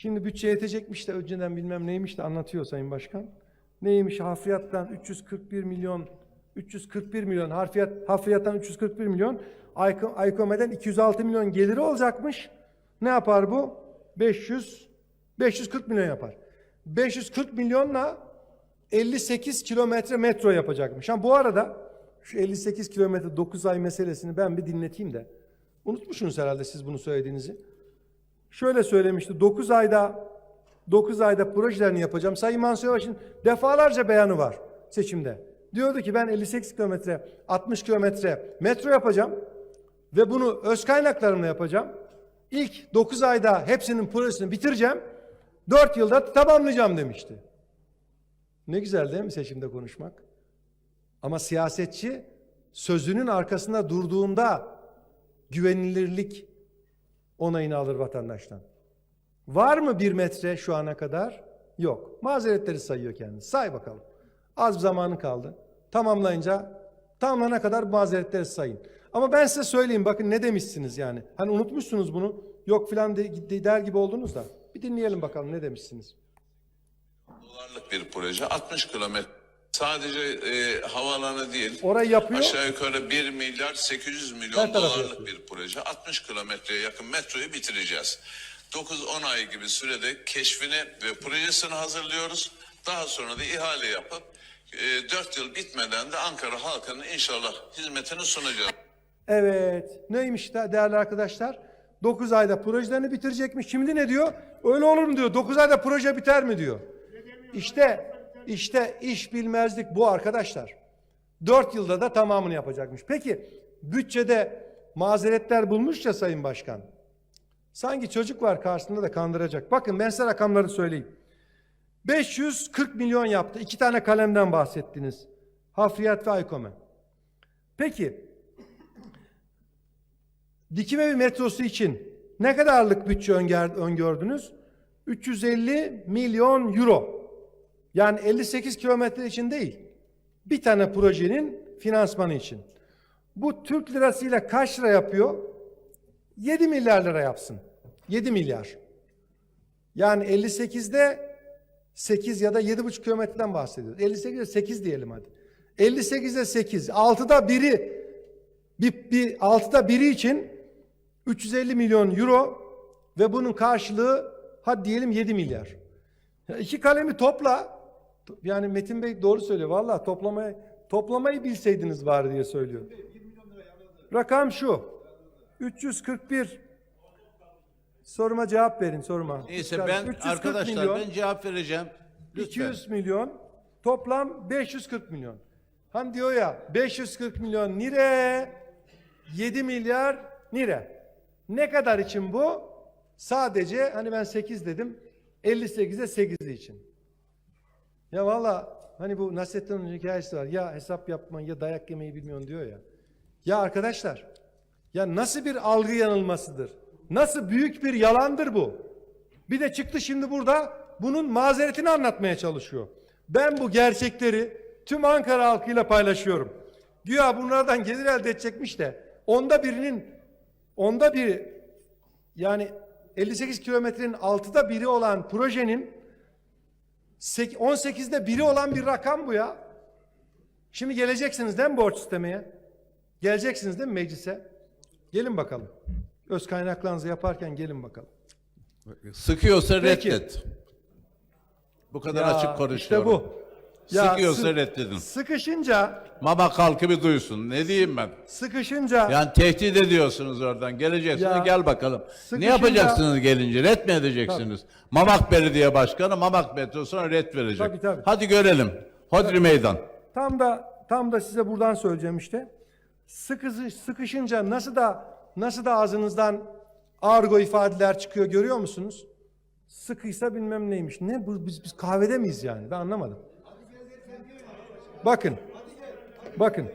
Şimdi bütçe yetecekmiş de önceden bilmem neymiş de anlatıyor Sayın Başkan. Neymiş hafriyattan 341 milyon 341 milyon harfiyat hafriyattan 341 milyon Ayko- Aykome'den 206 milyon geliri olacakmış. Ne yapar bu? 500 540 milyon yapar. 540 milyonla 58 kilometre metro yapacakmış. Ha bu arada şu 58 kilometre 9 ay meselesini ben bir dinleteyim de. Unutmuşsunuz herhalde siz bunu söylediğinizi. Şöyle söylemişti. 9 ayda 9 ayda projelerini yapacağım. Sayın Mansur Yavaş'ın defalarca beyanı var seçimde. Diyordu ki ben 58 kilometre 60 kilometre metro yapacağım ve bunu öz kaynaklarımla yapacağım. İlk 9 ayda hepsinin projesini bitireceğim. 4 yılda tamamlayacağım demişti. Ne güzel değil mi seçimde konuşmak? Ama siyasetçi sözünün arkasında durduğunda güvenilirlik onayını alır vatandaştan. Var mı bir metre şu ana kadar? Yok. Mazeretleri sayıyor kendisi. Say bakalım. Az bir zamanı kaldı. Tamamlayınca tamamlana kadar mazeretleri sayın. Ama ben size söyleyeyim bakın ne demişsiniz yani. Hani unutmuşsunuz bunu. Yok filan de- de- der gibi oldunuz da. Bir dinleyelim bakalım ne demişsiniz. dolarlık bir proje. 60 kilometre. Sadece e, havaalanı değil. Orayı yapıyor. Aşağı yukarı 1 milyar 800 Her milyon dolarlık yapıyor. bir proje. 60 kilometreye yakın metroyu bitireceğiz. 9-10 ay gibi sürede keşfini ve projesini hazırlıyoruz. Daha sonra da ihale yapıp e, 4 yıl bitmeden de Ankara halkının inşallah hizmetini sunacağız. Evet. Neymiş de değerli arkadaşlar? 9 ayda projelerini bitirecekmiş. Şimdi ne diyor? Öyle olur mu diyor. 9 ayda proje biter mi diyor. İşte işte iş bilmezlik bu arkadaşlar. 4 yılda da tamamını yapacakmış. Peki bütçede mazeretler bulmuş ya Sayın Başkan. Sanki çocuk var karşısında da kandıracak. Bakın ben size rakamları söyleyeyim. 540 milyon yaptı. İki tane kalemden bahsettiniz. Hafriyat ve Aykome. Peki Dikime metrosu için ne kadarlık bütçe öngördünüz? 350 milyon euro. Yani 58 kilometre için değil. Bir tane projenin finansmanı için. Bu Türk lirasıyla kaç lira yapıyor? 7 milyar lira yapsın. 7 milyar. Yani 58'de 8 ya da 7,5 kilometreden bahsediyoruz. 58'de 8 diyelim hadi. 58'de 8. 6'da biri bir, bir 6'da biri için 350 milyon euro ve bunun karşılığı hadi diyelim 7 milyar. Ya iki kalemi topla. Yani Metin Bey doğru söylüyor. Vallahi toplamayı toplamayı bilseydiniz var diye söylüyor. Rakam şu. 341 Soruma cevap verin soruma. Neyse ben 340 arkadaşlar milyon, ben cevap vereceğim. Lütfen. 200 milyon toplam 540 milyon. Hani diyor ya 540 milyon nire 7 milyar nire. Ne kadar için bu? Sadece hani ben 8 dedim 58'e 8 için. Ya valla hani bu Nasrettin Hoca'nın hikayesi var. Ya hesap yapmayı ya dayak yemeyi bilmiyorsun diyor ya. Ya arkadaşlar ya nasıl bir algı yanılmasıdır? Nasıl büyük bir yalandır bu? Bir de çıktı şimdi burada bunun mazeretini anlatmaya çalışıyor. Ben bu gerçekleri tüm Ankara halkıyla paylaşıyorum. Güya bunlardan gelir elde edecekmiş de onda birinin onda bir yani 58 kilometrenin altıda biri olan projenin 18'de biri olan bir rakam bu ya. Şimdi geleceksiniz değil mi borç istemeye? Geleceksiniz değil mi meclise? Gelin bakalım. Öz kaynaklarınızı yaparken gelin bakalım. Sıkıyorsa Peki. reddet. Bu kadar Ya, açık konuşuyorum. İşte bu. Sıkıyorsa sı- reddedin. Sıkışınca, Mama halkı bir duysun. Ne diyeyim ben? sıkışınca Yani tehdit ediyorsunuz oradan. Geleceksiniz Ya, gel bakalım. sıkışınca- Ne yapacaksınız gelince? Ret mi edeceksiniz? Mamak Belediye Başkanı Mamak Metrosu'na ret verecek. Tabii, tabii. Hadi görelim. Hodri meydan. tam da tam da size buradan söyleyeceğim işte. Sıkışı, sıkışınca nasıl da nasıl da ağzınızdan argo ifadeler çıkıyor görüyor musunuz? Sıkıysa bilmem neymiş. Ne bu biz, biz kahvede miyiz yani? Ben anlamadım. Bakın. Bakın.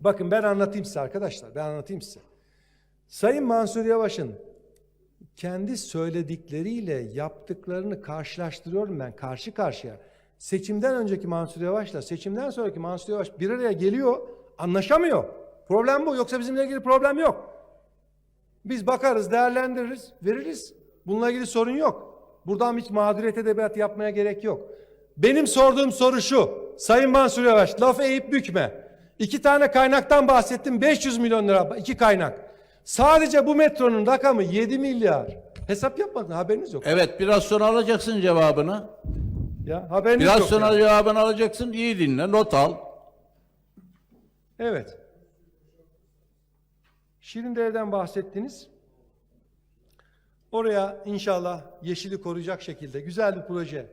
Bakın ben anlatayım size arkadaşlar. Ben anlatayım size. Sayın Mansur Yavaş'ın kendi söyledikleriyle yaptıklarını karşılaştırıyorum ben karşı karşıya. Seçimden önceki Mansur Yavaş'la seçimden sonraki Mansur Yavaş bir araya geliyor, anlaşamıyor. Problem bu. Yoksa bizimle ilgili problem yok. Biz bakarız, değerlendiririz, veririz. Bununla ilgili sorun yok. Buradan hiç mağduriyet edebiyatı yapmaya gerek yok. Benim sorduğum soru şu. Sayın Mansur Yavaş lafı eğip bükme. İki tane kaynaktan bahsettim. 500 milyon lira iki kaynak. Sadece bu metronun rakamı 7 milyar. Hesap yapmadın haberiniz yok. Evet biraz sonra alacaksın cevabını. Ya haberiniz Biraz yok. sonra ya. cevabını alacaksın. İyi dinle, not al. Evet. Şirindere'den bahsettiniz. Oraya inşallah yeşili koruyacak şekilde güzel bir proje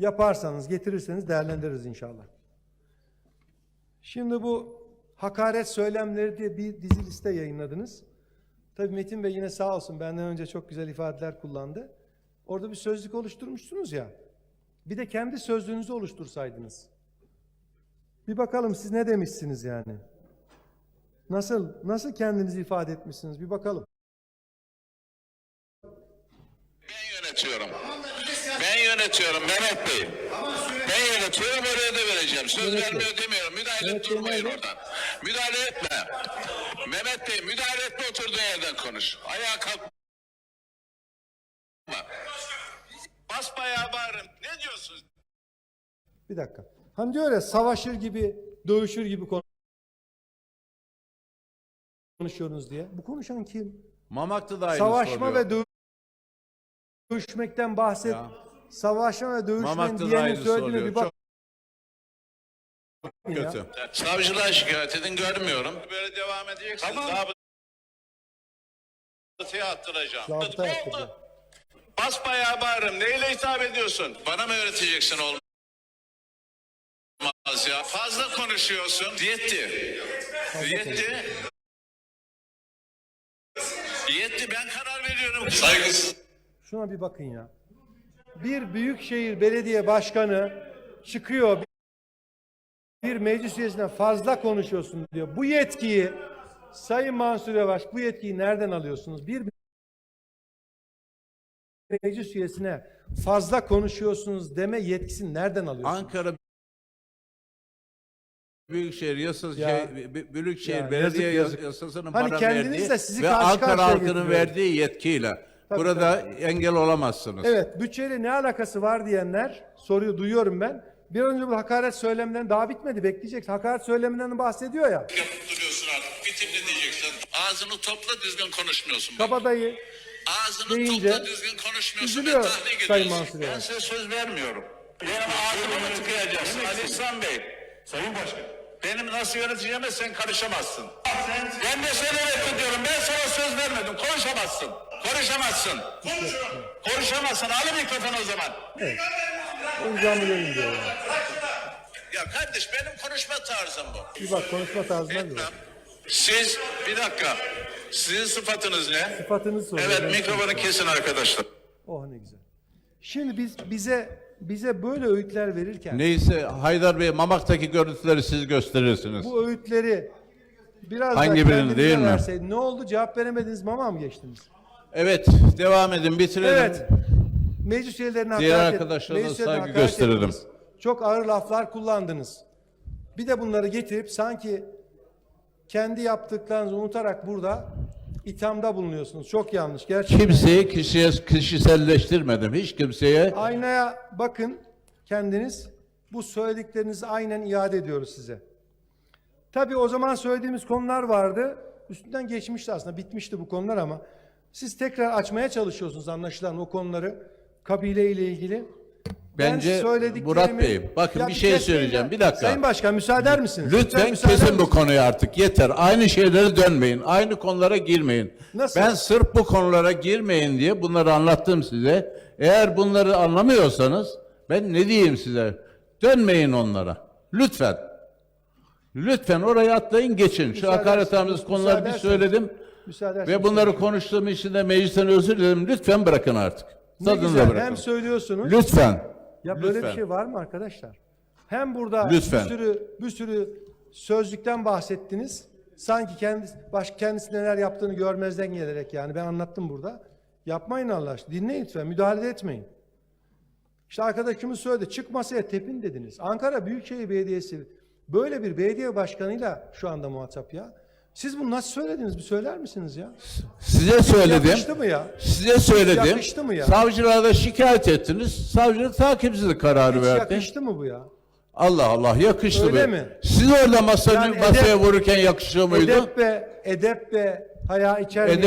yaparsanız, getirirseniz değerlendiririz inşallah. Şimdi bu hakaret söylemleri diye bir dizi liste yayınladınız. Tabii Metin Bey yine sağ olsun benden önce çok güzel ifadeler kullandı. Orada bir sözlük oluşturmuşsunuz ya. Bir de kendi sözlüğünüzü oluştursaydınız. Bir bakalım siz ne demişsiniz yani. Nasıl nasıl kendinizi ifade etmişsiniz bir bakalım. Ben yönetiyorum. Yönetiyorum Mehmet Bey. Ben yönetiyorum oraya da vereceğim. Söz Yönetiyor. vermiyor demiyorum. Müdahale Yönetiyor, durmayın nerede? oradan. Müdahale etme. Mehmet Bey müdahale etme oturduğun yerden konuş. Ayağa kalkma. Basbayağı bağırın. Ne diyorsunuz? Bir dakika. Hani diyor ya savaşır gibi, dövüşür gibi konu- konuşuyorsunuz diye. Bu konuşan kim? Mamak'ta da aynı Savaşma soruyor. ve dö- dövüşmekten bahset. Ya. Savaşma ve dövüşmenin Mamak'ta da diyenin aynı söylediğine bir bak. Çok ya. kötü. Savcılığa şikayet edin görmüyorum. Böyle devam edeceksiniz. Tamam. Zabıtaya attıracağım. Zabıta. Basbayağı bağırırım. Neyle hitap ediyorsun? Bana mı öğreteceksin olmaz ya? Fazla konuşuyorsun. Yetti. Yetti. Yetti. Ben karar veriyorum. Saygısız. Şuna bir bakın ya. Bir büyükşehir belediye başkanı çıkıyor bir meclis üyesine fazla konuşuyorsun diyor. Bu yetkiyi Sayın Mansur Yavaş bu yetkiyi nereden alıyorsunuz? Bir meclis üyesine fazla konuşuyorsunuz deme yetkisini nereden alıyorsunuz? Ankara Büyükşehir yasası Ya. şey, Büyükşehir Ya, Belediye yazık, yazık. Yasası'nın Hani bana verdiği ve Ankara halkının verdiği yetkiyle Tabii, burada engel olamazsınız. Evet, bütçeyle ne alakası var diyenler soruyu duyuyorum ben. Bir an önce bu hakaret söyleminden daha bitmedi. Bekleyecek. Hakaret söyleminden bahsediyor ya. Yapıp duruyorsun artık. Bitimli diyeceksin. Ağzını topla düzgün konuşmuyorsun. Bak. Kabadayı Ağzını deyince topla düzgün konuşmuyorsun. üzülüyor Sayın ediyorsun. Mansur Ben Yavaş. size söz vermiyorum. Benim ağzımı mı tıkayacaksın Ali İhsan Bey? Sayın Başkan. Benim nasıl yöneteceğime sen karışamazsın. Ben de seni reddediyorum. Ben sana söz vermedim. Konuşamazsın. Konuşamazsın. Konuşuyorum. Konuşamazsın. Al mikrofonu o zaman. oyuncağımı verin diyor. yani. Ya kardeş benim konuşma tarzım bu. Bir bak konuşma tarzına diyor. Siz bir dakika. Sizin sıfatınız ne? Sıfatını soruyor. Evet mikrofonu kesin arkadaşlar. Oh ne güzel. Şimdi biz bize bize böyle öğütler verirken Neyse Haydar Bey Mamak'taki görüntüleri siz gösterirsiniz. bu öğütleri biraz Hangi da birini, kendinize değil mi? verseydin, Ne oldu? Cevap veremediniz. Mama mı geçtiniz? Evet devam edin bitirelim. Evet. Meclis üyelerine Diğer hakaret et- arkadaşlara da meclis üyelerine saygı hakaret gösterelim. ettiniz. Çok ağır laflar kullandınız. Bir de bunları getirip sanki kendi yaptıklarınızı unutarak burada ithamda bulunuyorsunuz. Çok yanlış. Gerçekten. Kimseyi kişiye, kişiselleştirmedim. Hiç kimseye Aynaya bakın kendiniz. Bu söylediklerinizi aynen iade ediyoruz size. Tabii o zaman söylediğimiz konular vardı. Üstünden geçmişti aslında. Bitmişti bu konular ama siz tekrar açmaya çalışıyorsunuz anlaşılan o konuları. Kabile ile ilgili. Ben Bence söylediklerimi- Murat Bey, bakın Ya bir şey söyleyeceğim. ya. Bir dakika. Sayın Başkan müsaade eder misiniz? Lütfen müsaade kesin eder bu misiniz? konuyu artık. Yeter. Aynı şeylere dönmeyin. Aynı konulara girmeyin. Nasıl? Ben sırf bu konulara girmeyin diye bunları anlattım size. Eğer bunları anlamıyorsanız ben ne diyeyim size? Dönmeyin onlara. Lütfen. Lütfen oraya atlayın geçin. Şu ederseniz- konuları bir söyledim. Müsaade Ve bunları konuştuğum için de meclisten özür dilerim. Lütfen bırakın artık. Ne Tadını güzel, da bırakın. Hem söylüyorsunuz. Lütfen. Ya böyle Lütfen. bir şey var mı arkadaşlar? Hem burada Lütfen. bir sürü bir sürü sözlükten bahsettiniz. Sanki kendisi baş kendisi neler yaptığını görmezden gelerek yani ben anlattım burada. Yapmayın Allah aşkına. Dinleyin lütfen. Müdahale etmeyin. İşte arkadaşımız söyledi. Çık masaya tepin dediniz. Ankara Büyükşehir Belediyesi böyle bir belediye başkanıyla şu anda muhatap ya. Siz bunu nasıl söylediniz? Bir söyler misiniz ya? Size söyledim. Yakıştı mı ya? Size söyledim. yakıştı mı ya? Savcılığa da şikayet ettiniz. Savcılık takipsizlik kararı Hiç verdi. yakıştı mı bu ya? Allah Allah yakıştı Öyle mi? Siz orada masa, Yani masaya edep- vururken yakışıyor muydu? Edep ve edep ve haya içermeyen